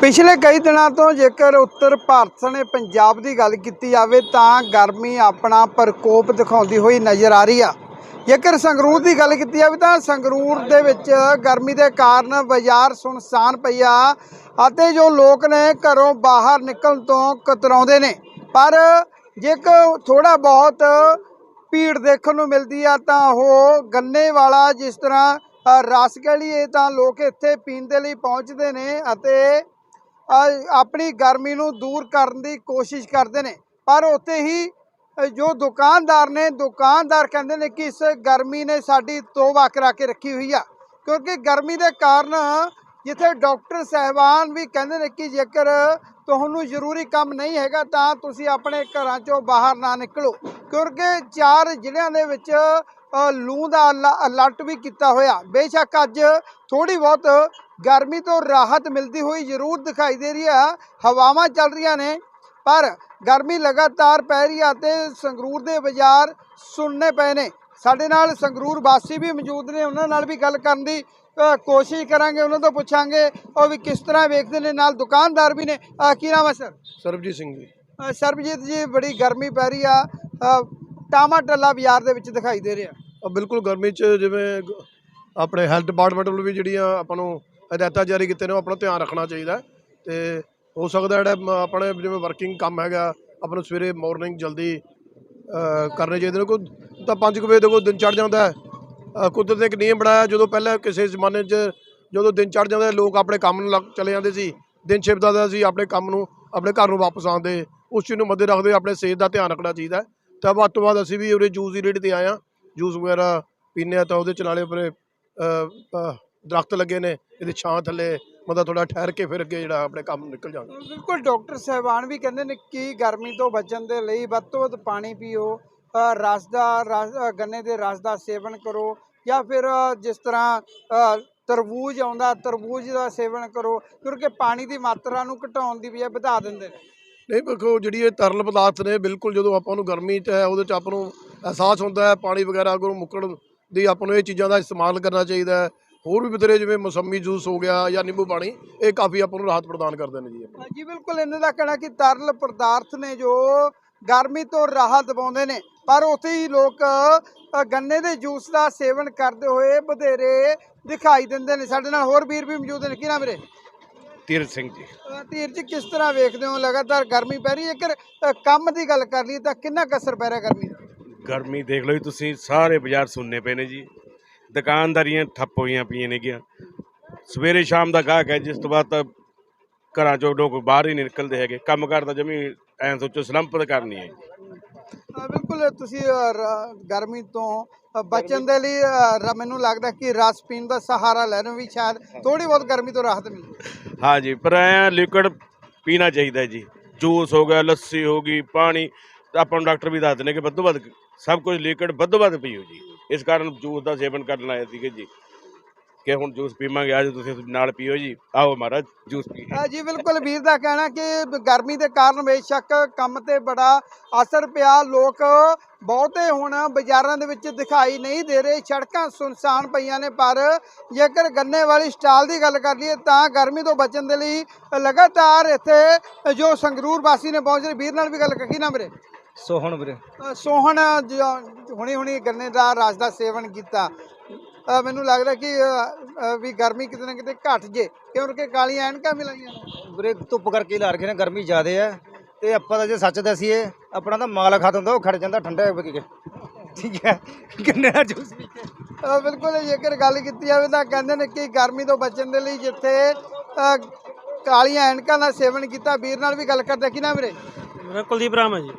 ਪਿਛਲੇ ਕਈ ਦਿਨਾਂ ਤੋਂ ਜੇਕਰ ਉੱਤਰ ਭਾਰਤ ਸਣੇ ਪੰਜਾਬ ਦੀ ਗੱਲ ਕੀਤੀ ਜਾਵੇ ਤਾਂ ਗਰਮੀ ਆਪਣਾ ਪ੍ਰਕੋਪ ਦਿਖਾਉਂਦੀ ਹੋਈ ਨਜ਼ਰ ਆ ਰਹੀ ਆ। ਜੇਕਰ ਸੰਗਰੂਰ ਦੀ ਗੱਲ ਕੀਤੀ ਜਾਵੇ ਤਾਂ ਸੰਗਰੂਰ ਦੇ ਵਿੱਚ ਗਰਮੀ ਦੇ ਕਾਰਨ ਬਾਜ਼ਾਰ ਸੁਨਸਾਨ ਪਈ ਆ ਅਤੇ ਜੋ ਲੋਕ ਨੇ ਘਰੋਂ ਬਾਹਰ ਨਿਕਲਣ ਤੋਂ ਕਤਰਾਉਂਦੇ ਨੇ। ਪਰ ਜੇਕਰ ਥੋੜਾ ਬਹੁਤ ਭੀੜ ਦੇਖਣ ਨੂੰ ਮਿਲਦੀ ਆ ਤਾਂ ਉਹ ਗੰਨੇ ਵਾਲਾ ਜਿਸ ਤਰ੍ਹਾਂ ਰਸ ਕਹਿ ਲਈਏ ਤਾਂ ਲੋਕ ਇੱਥੇ ਪੀਣ ਦੇ ਲਈ ਪਹੁੰਚਦੇ ਨੇ ਅਤੇ ਆਪਣੀ ਗਰਮੀ ਨੂੰ ਦੂਰ ਕਰਨ ਦੀ ਕੋਸ਼ਿਸ਼ ਕਰਦੇ ਨੇ। ਪਰ ਉੱਥੇ ਹੀ ਜੋ ਦੁਕਾਨਦਾਰ ਨੇ, ਦੁਕਾਨਦਾਰ ਕਹਿੰਦੇ ਨੇ ਕਿ ਇਸ ਗਰਮੀ ਨੇ ਸਾਡੀ ਤੋਬਾ ਕਰਾ ਕੇ ਰੱਖੀ ਹੋਈ ਆ। ਕਿਉਂਕਿ ਗਰਮੀ ਦੇ ਕਾਰਨ ਜਿੱਥੇ ਡਾਕਟਰ ਸਹਿਬਾਨ ਵੀ ਕਹਿੰਦੇ ਨੇ ਕਿ ਜੇਕਰ ਤੁਹਾਨੂੰ ਜ਼ਰੂਰੀ ਕੰਮ ਨਹੀਂ ਹੈਗਾ ਤਾਂ ਤੁਸੀਂ ਆਪਣੇ ਘਰਾਂ ਚੋਂ ਬਾਹਰ ਨਾ ਨਿਕਲੋ। ਕਿਉਂਕਿ ਚਾਰ ਜ਼ਿਲ੍ਹਿਆਂ ਦੇ ਵਿੱਚ ਲੂ ਦਾ ਅਲਾ- ਅਲਰਟ ਵੀ ਕੀਤਾ ਹੋਇਆ। ਬੇਸ਼ੱਕ ਅੱਜ ਥੋੜੀ ਬਹੁਤ ਗਰਮੀ ਤੋਂ ਰਾਹਤ ਮਿਲਦੀ ਹੋਈ ਜ਼ਰੂਰ ਦਿਖਾਈ ਦੇ ਰਹੀ ਹੈ ਹਵਾਵਾਂ ਚੱਲ ਰਹੀਆਂ ਨੇ ਪਰ ਗਰਮੀ ਲਗਾਤਾਰ ਪੈ ਰਹੀ ਹੈ ਤੇ ਸੰਗਰੂਰ ਦੇ ਬਾਜ਼ਾਰ ਸੁਣਨੇ ਪਏ ਨੇ। ਸਾਡੇ ਨਾਲ ਸੰਗਰੂਰ ਵਾਸੀ ਵੀ ਮੌਜੂਦ ਨੇ ਉਹਨਾਂ ਨਾਲ ਵੀ ਗੱਲ ਕਰਨ ਦੀ ਕੋਸ਼ਿਸ਼ ਕਰਾਂਗੇ ਉਹਨਾਂ ਤੋਂ ਪੁੱਛਾਂਗੇ ਉਹ ਵੀ ਕਿਸ ਤਰ੍ਹਾਂ ਵੇਖਦੇ ਨੇ ਨਾਲ ਦੁਕਾਨਦਾਰ ਵੀ ਨੇ। ਕੀ ਨਾਮ ਹੈ ਸਰ? ਸਰਬਜੀਤ ਸਿੰਘ ਜੀ। ਸਰਬਜੀਤ ਜੀ ਬੜੀ ਗਰਮੀ ਪੈ ਰਹੀ ਆ। ਟਾਮਾ ਟੱਲਾ ਬਾਜ਼ਾਰ ਦੇ ਵਿੱਚ ਦਿਖਾਈ ਦੇ ਰਿਹਾ। ਬਿਲਕੁਲ ਗਰਮੀ 'ਚ ਜਿਵੇਂ ਆਪਣੇ ਹੈਲਥ ਡਿਪਾਰਟਮੈਂਟ ਵੱਲੋਂ ਵੀ ਜਿਹੜੀਆਂ ਆਪਾਂ ਨੂੰ ਹਦਾਇਤਾਂ ਜਾਰੀ ਕੀਤੀਆਂ ਨੇ ਉਹ ਆਪਣਾ ਧਿਆਨ ਰੱਖਣਾ ਚਾਹੀਦਾ ਹੈ। ਤੇ ਹੋ ਸਕਦਾ ਜਿਹੜਾ ਆਪਣੇ ਜਿਵੇਂ ਵਰਕਿੰਗ ਕੰਮ ਹੈਗਾ ਆਪਾਂ ਨੂੰ ਸਵੇਰੇ ਮਾਰਨਿੰਗ ਜਲਦੀ ਅ, ਕਰਨੇ ਚਾਹੀਦੇ ਨੇ। ਕੋਈ ਤਾਂ 5 ਵਜੇ ਦੇ ਕੋਲ ਦਿਨ ਚੜ ਜਾਂਦਾ ਹੈ। ਕੁਦਰਤ ਨੇ ਇੱਕ ਨਿਯਮ ਬਣਾਇਆ ਜਦੋਂ ਪਹਿਲਾਂ ਕਿਸੇ ਜ਼ਮਾਨੇ 'ਚ ਜਦੋਂ ਦਿਨ ਚੜ ਜਾਂਦਾ ਲੋਕ ਆਪਣੇ ਕੰਮ ਨੂੰ ਲੱਗ ਚਲੇ ਜਾਂਦੇ ਸੀ। ਦਿਨ ਛਿਪਦਾ ਦਾ ਸੀ ਆਪਣੇ ਕੰਮ ਨੂੰ ਆਪਣੇ ਘਰ ਨੂੰ ਵਾਪਸ ਆਉਂਦੇ ਉਸ ਚੀਜ਼ ਨੂੰ ਮੱਦੇ ਰੱਖਦੇ ਹੋਏ ਆਪਣੇ ਸਿਹਤ ਦਾ ਧਿਆਨ ਰੱਖਣਾ ਚਾਹੀਦਾ ਹੈ। ਤਾਂ ਵੱਧ ਤੋਂ ਵੱਧ ਅਸੀਂ ਵੀ ਉਹਦੇ ਜੂਸ ਦੀ ਰੇੜੀ ਤੇ ਆਏ ਹਾਂ। ਜੂਸ ਵਗੈਰਾ ਪੀਂਦੇ ਹਾਂ ਤਾਂ ਉਹਦੇ ਚ ਨਾਲੇ ਉੱਪਰੇ ਦਰਖਤ ਲੱਗੇ ਨੇ ਇਹਦੀ ਛਾਂ ਥੱਲੇ ਬੰਦਾ ਥੋੜਾ ਠਹਿਰ ਕੇ ਫਿਰ ਅੱਗੇ ਜਿਹੜਾ ਆਪਣੇ ਕੰਮ ਨਿਕਲ ਜਾਂਦਾ। ਬਿਲਕੁਲ ਡਾਕਟਰ ਸਾਹਿਬਾਨ ਵੀ ਕਹਿੰਦੇ ਨੇ ਕਿ ਗਰਮੀ ਤੋਂ ਬਚਣ ਦੇ ਲਈ ਵੱਧ ਤੋਂ ਵੱਧ ਪਾਣੀ ਪੀਓ ਰਸ ਦਾ ਗੰਨੇ ਦੇ ਰਸ ਦਾ ਸੇਵਨ ਕਰੋ ਜਾਂ ਫਿਰ ਜਿਸ ਤਰ੍ਹਾਂ ਤਰਬੂਜ ਆਉਂਦਾ ਤਰਬੂਜ ਦਾ ਸੇਵਨ ਕਰੋ ਕਿਉਂਕਿ ਪਾਣੀ ਦੀ ਮਾਤਰਾ ਨੂੰ ਘਟਾਉਣ ਦੀ ਬਜਾਏ ਵਧਾ ਦਿੰਦੇ ਨੇ। ਨਹੀਂ ਵੇਖੋ ਜਿਹੜੀ ਇਹ ਤਰਲ ਪਦਾਰਥ ਨੇ ਬਿਲਕੁਲ ਜਦੋਂ ਆਪਾਂ ਨੂੰ ਗਰਮੀ ਚ ਹੈ ਉਹਦੇ ਚ ਆਪਾਂ ਨੂੰ ਅਹਿਸਾਸ ਹੁੰਦਾ ਹੈ ਪਾਣੀ ਵਗੈਰਾ ਅਗਰ ਮੁੱਕਣ ਦੀ ਆਪਾਂ ਨੂੰ ਇਹ ਚੀਜ਼ਾਂ ਦਾ ਇਸਤੇਮਾਲ ਕਰਨਾ ਚਾਹੀਦਾ ਹੈ। ਹੋਰ ਵੀ ਬਥੇਰੇ ਜਿਵੇਂ ਮੌਸਮੀ ਜੂਸ ਹੋ ਗਿਆ ਜਾਂ ਨਿੰਬੂ ਪਾਣੀ ਇਹ ਕਾਫੀ ਆਪਾਂ ਨੂੰ ਰਾਹਤ ਪ੍ਰਦਾਨ ਕਰਦੇ ਨੇ ਜੀ ਜੀ ਬਿਲਕੁਲ ਇਹਨਾਂ ਦਾ ਕਹਿਣਾ ਕਿ ਤਰਲ ਪਦਾਰਥ ਨੇ ਜੋ ਗਰਮੀ ਤੋਂ ਰਾਹਤ ਦਿਵਾਉਂਦੇ ਨੇ ਪਰ ਉੱਥੇ ਹੀ ਲੋਕ ਗੰਨੇ ਦੇ ਜੂਸ ਦਾ ਸੇਵਨ ਕਰਦੇ ਹੋਏ ਬਧੇਰੇ ਦਿਖਾਈ ਦਿੰਦੇ ਨੇ। ਸਾਡੇ ਨਾਲ ਹੋਰ ਵੀਰ ਵੀ ਮੌਜੂਦ ਨੇ। ਕੀ ਨਾਮ ਵੀਰੇ? ਤੀਰਥ ਸਿੰਘ ਜੀ। ਧੀਰ ਜੀ ਕਿਸ ਤਰ੍ਹਾਂ ਵੇਖਦੇ ਹੋ? ਲਗਾਤਾਰ ਗਰਮੀ ਪੈ ਰਹੀ ਹੈ। ਜੇਕਰ ਅ, ਕੰਮ ਦੀ ਗੱਲ ਕਰ ਲਈਏ ਤਾਂ ਕਿੰਨਾ ਕੁ ਅਸਰ ਪੈ ਰਿਹਾ ਗਰਮੀ ਦਾ? ਗਰਮੀ ਦੇਖ ਲਓ ਜੀ ਤੁਸੀਂ ਸਾਰੇ ਬਾਜ਼ਾਰ ਸੁੰਨੇ ਪਏ ਨੇ ਜੀ। ਦੁਕਾਨਦਾਰੀਆਂ ਠੱਪ ਹੋਈਆਂ ਪਈਆਂ ਨੇਗੀਆਂ ਸਵੇਰੇ ਸ਼ਾਮ ਦਾ ਗਾਹਕ ਹੈ ਜਿਸ ਤੋਂ ਬਾਅਦ ਤਾਂ ਘਰਾਂ ਚੋਂ ਲੋਕ ਬਾਹਰ ਹੀ ਨਹੀਂ ਨਿਕਲਦੇ ਹੈਗੇ। ਕੰਮ ਕਰਦਾ ਜਮੀ ਐਂ ਸੋਚੋ ਸਲੰਪ ਤਾਂ ਕਰਨੀ ਹੈ ਬਿਲਕੁਲ ਤੁਸੀਂ ਗਰਮੀ ਤੋਂ ਬਚਣ ਦੇ ਲਈ ਮੈਨੂੰ ਲੱਗਦਾ ਕਿ ਰਸ ਪੀਣ ਦਾ ਸਹਾਰਾ ਲੈਣ ਵੀ ਸ਼ਾਇਦ ਥੋੜੀ ਬਹੁਤ ਗਰਮੀ ਤੋਂ ਰਾਹਤ ਮਿਲੇ। ਹਾਂ ਜੀ ਪਰ ਐਂ ਲਿਕਵਿਡ ਪੀਣਾ ਚਾਹੀਦਾ ਜੀ। ਜੂਸ ਹੋ ਗਿਆ ਲੱਸੀ ਹੋ ਗਈ ਪਾਣੀ। ਆਪਾਂ ਨੂੰ ਡਾਕਟਰ ਵੀ ਦੱਸਦੇ ਨੇ ਕਿ ਵੱਧੋ ਵੱਧ ਸਭ ਕੁਝ ਲਿਕਵਿਡ ਵੱਧੋ ਵੱਧ ਪੀਓ ਜੀ। ਇਸ ਕਾਰਨ ਜੂਸ ਦਾ ਸੇਵਨ ਕਰਨ ਆਏ ਸੀਗੇ ਜੀ। ਕਿ ਹੁਣ ਜੂਸ ਪੀਵਾਂਗੇ, ਅੱਜ ਤੁਸੀਂ ਨਾਲ ਪੀਓ ਜੀ। ਆਓ ਮਹਾਰਾਜ, ਜੂਸ ਪੀ ਜੀ ਬਿਲਕੁਲ ਵੀਰ ਦਾ ਕਹਿਣਾ ਕਿ ਗਰਮੀ ਦੇ ਕਾਰਨ ਬੇਸ਼ੱਕ ਕੰਮ ਤੇ ਬੜਾ ਅਸਰ ਪਿਆ। ਲੋਕ ਬਹੁਤੇ ਹੁਣ ਬਾਜ਼ਾਰਾਂ ਦੇ ਵਿੱਚ ਦਿਖਾਈ ਨਹੀਂ ਦੇ ਰਹੇ। ਸੜਕਾਂ ਸੁਨਸਾਨ ਪਈਆਂ ਨੇ, ਪਰ ਜੇਕਰ ਗੰਨੇ ਵਾਲੀ ਸਟਾਲ ਦੀ ਗੱਲ ਕਰ ਲਈਏ, ਤਾਂ ਗਰਮੀ ਤੋਂ ਬਚਣ ਦੇ ਲਈ ਲਗਾਤਾਰ ਇੱਥੇ ਜੋ ਸੰਗਰੂਰ ਵਾਸੀ ਨੇ ਪਹੁੰਚ ਰਹੇ ਵੀਰ ਨਾਲ ਵੀ ਗੱਲ ਕੀ ਨਾ ਵੀਰੇ? ਸੋਹਣ ਵੀਰੇ। ਅ, ਸੋਹਣ ਹੁਣੀ ਹੁਣੀ ਗੰਨੇ ਦਾ ਰਸ ਦਾ ਸੇਵਨ ਕੀਤਾ। ਅ, ਮੈਨੂੰ ਲੱਗਦਾ ਕਿ ਅ, ਅ, ਵੀ ਗਰਮੀ ਕਿਤੇ ਨਾ ਕਿਤੇ ਘਟ ਜੇ। ਕਿਉਂਕਿ ਕਾਲੀਆਂ ਐਨਕਾਂ ਵੀ ਲਾਈਆਂ ਨੇ। ਵੀਰੇ ਧੁੱਪ ਕਰਕੇ ਲਾ ਰੱਖੇ ਨੇ ਗਰਮੀ ਜ਼ਿਆਦੇ ਆ। ਤੇ ਆਪਾਂ ਤਾਂ ਜੇ ਸੱਚ ਦੱਸੀਏ ਆਪਣਾ ਤਾਂ ਮਾਲ ਖਤਮ ਹੁੰਦਾ ਉਹ ਖੜ ਜਾਂਦਾ ਠੰਡਾ ਹੋ ਕੇ। ਠੀਕ ਹੈ ਕਿੰਨੇ ਦਾ ਜੂਸ ਪੀ ਕੇ ਅ, ਬਿਲਕੁਲ ਜੇਕਰ ਗੱਲ ਕੀਤੀ ਜਾਵੇ ਤਾਂ ਕਹਿੰਦੇ ਨੇ ਕਿ ਗਰਮੀ ਤੋਂ ਬਚਣ ਦੇ ਲਈ ਜਿੱਥੇ ਅ, ਕਾਲੀਆਂ ਐਨਕਾਂ ਦਾ ਸੇਵਨ ਕੀਤਾ ਵੀਰ ਨਾਲ ਵੀ ਗੱਲ ਕਰਦੇ ਕੀ ਨਾ ਵੀਰੇ? ਮੇਰਾ ਕੁਲਦੀਪ ਰਾਮ ਹੈ ਜੀ।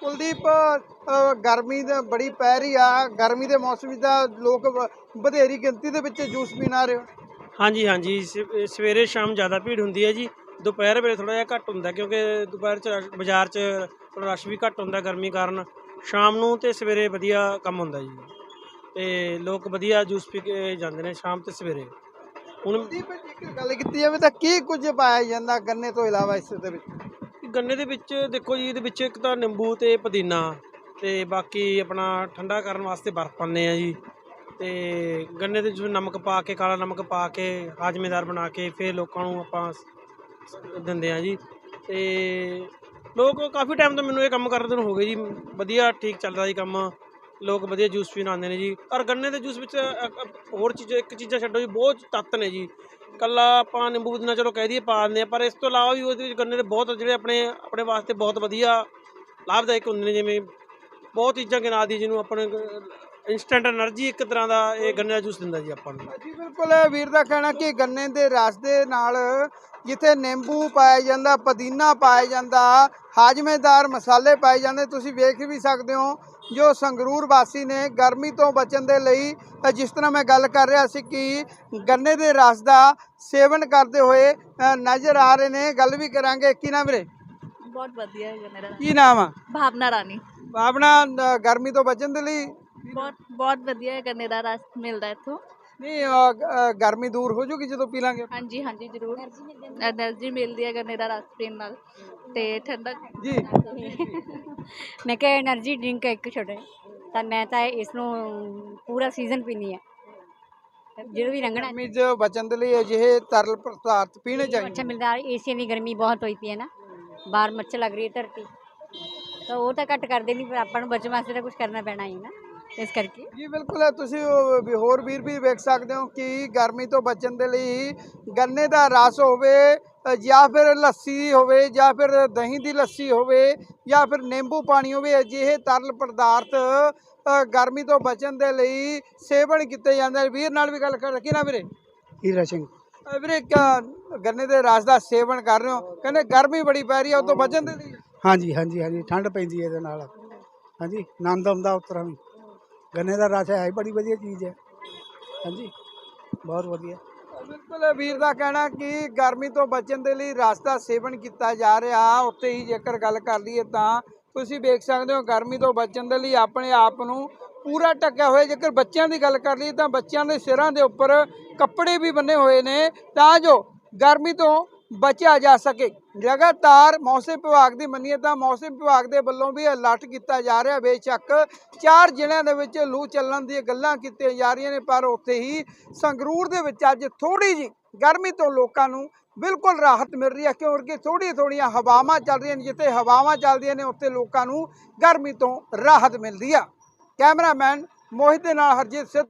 ਕੁਲਦੀਪ ਗਰਮੀ ਦੇ ਬੜੀ ਪੈ ਰਹੀ ਆ। ਗਰਮੀ ਦੇ ਮੌਸਮ ਵਿੱਚ ਤਾਂ ਲੋਕ ਵਧੇਰੀ ਗਿਣਤੀ ਦੇ ਵਿੱਚ ਜੂਸ ਪੀਣ ਆ ਰਹੇ ਹੋ। ਹਾਂਜੀ ਹਾਂਜੀ। ਸ- ਸਵੇਰੇ ਸ਼ਾਮ ਜ਼ਿਆਦਾ ਭੀੜ ਹੁੰਦੀ ਹੈ ਜੀ। ਦੁਪਹਿਰ ਵੇਲੇ ਥੋੜਾ ਜਿਹਾ ਘੱਟ ਹੁੰਦਾ ਕਿਉਂਕਿ ਦੁਪਹਿਰ ਚ ਰਸ਼- ਬਾਜ਼ਾਰ 'ਚ ਥੋੜਾ ਰਸ਼ ਵੀ ਘੱਟ ਹੁੰਦਾ ਗਰਮੀ ਕਾਰਨ। ਸ਼ਾਮ ਨੂੰ ਤੇ ਸਵੇਰੇ ਵਧੀਆ ਕੰਮ ਹੁੰਦਾ ਜੀ। ਤੇ ਲੋਕ ਵਧੀਆ ਜੂਸ ਪੀ ਕੇ ਜਾਂਦੇ ਨੇ ਸ਼ਾਮ ਤੇ ਸਵੇਰੇ। ਹੁਣ ਕੁਲਦੀਪ ਜੇਕਰ ਗੱਲ ਕੀਤੀ ਜਾਵੇ ਤਾਂ ਕੀ ਕੁਝ ਪਾਇਆ ਜਾਂਦਾ ਗੰਨੇ ਤੋਂ ਇਲਾਵਾ ਇਸ ਦੇ ਵਿੱਚ? ਗੰਨੇ ਦੇ ਵਿੱਚ, ਦੇਖੋ ਜੀ, ਇਹਦੇ ਵਿੱਚ ਇੱਕ ਤਾਂ ਨਿੰਬੂ ਤੇ ਪੁਦੀਨਾ ਤੇ ਬਾਕੀ ਆਪਣਾ ਠੰਡਾ ਕਰਨ ਵਾਸਤੇ ਬਰਫ਼ ਪਾਉਂਦੇ ਆ ਜੀ। ਤੇ ਗੰਨੇ ਦੇ ਵਿੱਚ ਨਮਕ ਪਾ ਕੇ, ਕਾਲਾ ਨਮਕ ਪਾ ਕੇ, ਹਾਜ਼ਮੇਦਾਰ ਬਣਾ ਕੇ ਫਿਰ ਲੋਕਾਂ ਨੂੰ ਆਪਾਂ ਦਿੰਦੇ ਆ ਜੀ। ਤੇ ਲੋਕ ਕਾਫੀ ਟਾਈਮ ਤੋਂ ਮੈਨੂੰ ਇਹ ਕੰਮ ਕਰਦੇ ਨੂੰ ਹੋ ਗਏ ਜੀ। ਵਧੀਆ ਠੀਕ ਚੱਲਦਾ ਜੀ ਕੰਮ। ਲੋਕ ਵਧੀਆ ਜੂਸ ਪੀਣ ਆਉਂਦੇ ਨੇ ਜੀ। ਔਰ ਗੰਨੇ ਦੇ ਜੂਸ ਵਿੱਚ ਹੋਰ ਚੀਜ਼ਾਂ, ਇੱਕ ਚੀਜ਼ਾਂ ਛੱਡੋ ਜੀ, ਬਹੁਤ ਤੱਤ ਨੇ ਜੀ। ਕੱਲਾ ਆਪਾਂ ਨਿੰਬੂ ਪੁਦੀਨਾ ਚਲੋ ਕਹਿ ਦਈਏ ਪਾ ਦਿੰਦੇ ਆ, ਪਰ ਇਸ ਤੋਂ ਇਲਾਵਾ ਵੀ ਉਹਦੇ ਵਿੱਚ ਗੰਨੇ ਦੇ ਬਹੁਤ ਜਿਹੜੇ ਆਪਣੇ ਆਪਣੇ ਵਾਸਤੇ ਬਹੁਤ ਵਧੀਆ ਲਾਭਦਾਇਕ ਹੁੰਦੇ ਨੇ, ਜਿਵੇਂ ਬਹੁਤ ਚੀਜ਼ਾਂ ਗਿਣਾ ਦੀ ਜਿਹਨੂੰ ਆਪਣੇ ਇਨਸਟੈਂਟ એનર્ਜੀ ਇੱਕ ਤਰ੍ਹਾਂ ਦਾ ਇਹ ਗੰਨੇ ਦਾ ਜੂਸ ਦਿੰਦਾ ਜੀ ਆਪਾਂ ਨੂੰ। ਜੀ ਬਿਲਕੁਲ, ਵੀਰ ਦਾ ਕਹਿਣਾ ਕਿ ਗੰਨੇ ਦੇ ਰਸ ਦੇ ਨਾਲ ਜਿੱਥੇ ਨਿੰਬੂ ਪਾਇਆ ਜਾਂਦਾ ਪੁਦੀਨਾ ਪਾਇਆ ਜਾਂਦਾ ਹਾਜਮੇਦਾਰ ਮਸਾਲੇ ਪਾਏ ਜਾਂਦੇ ਤੁਸੀਂ ਵੇਖ ਵੀ ਸਕਦੇ ਹੋ ਜੋ ਸੰਗਰੂਰ ਵਾਸੀ ਨੇ ਗਰਮੀ ਤੋਂ ਬਚਣ ਦੇ ਲਈ ਜਿਸ ਤਰ੍ਹਾਂ ਮੈਂ ਗੱਲ ਕਰ ਰਿਹਾ ਸੀ ਕਿ ਗੰਨੇ ਦੇ ਰਸ ਦਾ ਸੇਵਨ ਕਰਦੇ ਹੋਏ ਨਜ਼ਰ ਆ ਰਹੇ ਨੇ ਗੱਲ ਵੀ ਕਰਾਂਗੇ। ਕੀ ਨਾਮ ਵੀਰੇ? ਬਹੁਤ ਵਧੀਆ ਹੈ ਮੇਰਾ ਕੀ ਨਾਮ ਆ? ਭਾਵਨਾ ਰਾਣੀ। ਅ, ਗਰਮੀ ਤੋਂ ਬਚਣ ਦੇ ਲਈ? ਬਹੁਤ ਬਹੁਤ ਵਧੀਆ ਹੈ ਗੰਨੇ ਦਾ ਰਸ ਮਿਲਦਾ ਇੱਥੋਂ। ਨਹੀਂ ਗਰਮੀ ਦੂਰ ਹੋ ਜੂਗੀ ਜਦੋਂ ਪੀ ਲਾਂਗੇ ਹਾਂਜੀ ਹਾਂਜੀ ਜ਼ਰੂਰ। એનર્ਜੀ ਮਿਲਦੀ ਹੈ ਗੰਨੇ ਦਾ ਰਸ ਪੀਣ ਨਾਲ। ਤੇ ਠੰਡਕ ਜੀ। ਮੈਂ ਕਿਹਾ એનર્ਜੀ ਡਰਿੰਕ ਇੱਕ ਛੋਟੇ। ਤਾਂ ਮੈਂ ਤਾਂ ਇਸ ਨੂੰ ਪੂਰਾ ਸੀਜ਼ਨ ਪੀਣੀ ਹੈ। ਜਿਹੜਾ ਵੀ ਰੰਗਣਾ ਗਰਮੀ 'ਚ ਬਚਣ ਦੇ ਲਈ ਅਜਿਹੇ ਤਰਲ ਪਦਾਰਥ ਪੀਣੇ ਚਾਹੀਦੇ अच्छा मिलता है एसी की गर्मी बहुत होई पी है ना बाहर मच्छर लग रही है धरती तो वो तो घट कर देनी पर अपन बचने वास्ते तो कुछ करना पैना ही ਇਸ ਕਰਕੇ। ਜੀ ਬਿਲਕੁਲ ਤੁਸੀਂ ਉਹ ਵੀ ਹੋਰ ਵੀਰ ਵੀ ਵੇਖ ਸਕਦੇ ਹੋ ਕਿ ਗਰਮੀ ਤੋਂ ਬਚਣ ਦੇ ਲਈ ਗੰਨੇ ਦਾ ਰਸ ਹੋਵੇ ਜਾਂ ਫਿਰ ਲੱਸੀ ਹੋਵੇ ਜਾਂ ਫਿਰ ਦਹੀਂ ਦੀ ਲੱਸੀ ਹੋਵੇ ਜਾਂ ਫਿਰ ਨਿੰਬੂ ਪਾਣੀ ਹੋਵੇ ਅਜਿਹੇ ਤਰਲ ਪਦਾਰਥ ਗਰਮੀ ਤੋਂ ਬਚਣ ਦੇ ਲਈ ਸੇਵਨ ਕੀਤੇ ਜਾਂਦੇ ਨੇ। ਵੀਰ ਨਾਲ ਵੀ ਗੱਲ ਕਰ ਕੀ ਨਾ ਵੀਰੇ? ਹੀਰਾ ਸਿੰਘ। ਵੀਰੇ ਕ- ਗੰਨੇ ਦੇ ਰਸ ਦਾ ਸੇਵਨ ਕਰ ਰਹੇ ਹੋ? ਕਹਿੰਦੇ ਗਰਮੀ ਬੜੀ ਪੈ ਰਹੀ ਹੈ ਉਹ ਤੋਂ ਬਚਣ ਦੇ ਲਈ। ਹਾਂਜੀ ਹਾਂਜੀ ਹਾਂਜੀ ਠੰਡ ਪੈਂਦੀ ਹੈ ਇਹਦੇ ਨਾਲ। ਹਾਂਜੀ ਆਨੰਦ ਆਉਂਦਾ ਉਸ ਤਰ੍ਹਾਂ ਵੀ ਗੰਨੇ ਦਾ ਰਸ ਹੈ ਹੀ, ਬੜੀ ਵਧੀਆ ਚੀਜ਼ ਹੈ। ਹਾਂਜੀ, ਬਹੁਤ ਵਧੀਆ। ਬਿਲਕੁਲ ਵੀਰ ਦਾ ਕਹਿਣਾ ਕਿ ਗਰਮੀ ਤੋਂ ਬਚਣ ਦੇ ਲਈ ਰਸ ਦਾ ਸੇਵਨ ਕੀਤਾ ਜਾ ਰਿਹਾ, ਉੱਥੇ ਹੀ ਜੇਕਰ ਗੱਲ ਕਰ ਲਈਏ ਤਾਂ। ਤੁਸੀਂ ਵੇਖ ਸਕਦੇ ਹੋ, ਗਰਮੀ ਤੋਂ ਬਚਣ ਦੇ ਲਈ ਆਪਣੇ ਆਪ ਨੂੰ ਪੂਰਾ ਢੱਕਿਆ ਹੋਇਆ। ਜੇਕਰ ਬੱਚਿਆਂ ਦੀ ਗੱਲ ਕਰ ਲਈਏ ਤਾਂ ਬੱਚਿਆਂ ਦੇ ਸਿਰਾਂ ਦੇ ਉੱਪਰ ਕੱਪੜੇ ਵੀ ਬੰਨੇ ਹੋਏ ਨੇ। ਤਾਂ ਜੋ ਗਰਮੀ ਤੋਂ ਬਚਿਆ ਜਾ ਸਕੇ। ਲਗਾਤਾਰ ਮੌਸਮ ਵਿਭਾਗ ਦੀ ਮੰਨੀਏ ਤਾਂ ਮੌਸਮ ਵਿਭਾਗ ਦੇ ਵੱਲੋਂ ਵੀ ਅਲਰਟ ਕੀਤਾ ਜਾ ਰਿਹਾ ਬੇਸ਼ੱਕ ਚਾਰ ਜ਼ਿਲ੍ਹਿਆਂ ਦੇ ਵਿੱਚ ਲੂ ਚੱਲਣ ਦੀਆਂ ਗੱਲਾਂ ਕੀਤੀਆਂ ਜਾ ਰਹੀਆਂ ਨੇ, ਪਰ ਉੱਥੇ ਹੀ ਸੰਗਰੂਰ ਦੇ ਵਿੱਚ ਅੱਜ ਥੋੜੀ ਜੀ ਗਰਮੀ ਤੋਂ ਲੋਕਾਂ ਨੂੰ ਬਿਲਕੁਲ ਰਾਹਤ ਮਿਲ ਰਹੀ ਹੈ, ਕਿਉਂਕਿ ਥੋੜ੍ਹੀਆਂ ਥੋੜ੍ਹੀਆਂ ਹਵਾਵਾਂ ਚੱਲ ਰਹੀਆਂ ਨੇ, ਜਿੱਥੇ ਹਵਾਵਾਂ ਚੱਲਦੀਆਂ ਨੇ, ਉੱਥੇ ਲੋਕਾਂ ਨੂੰ ਗਰਮੀ ਤੋਂ ਰਾਹਤ ਮਿਲਦੀ ਆ ਕੈਮਰਾਮੈਨ ਮੋਹਿਤ ਦੇ ਨਾਲ ਹਰਜੀਤ ਸਿੱਧ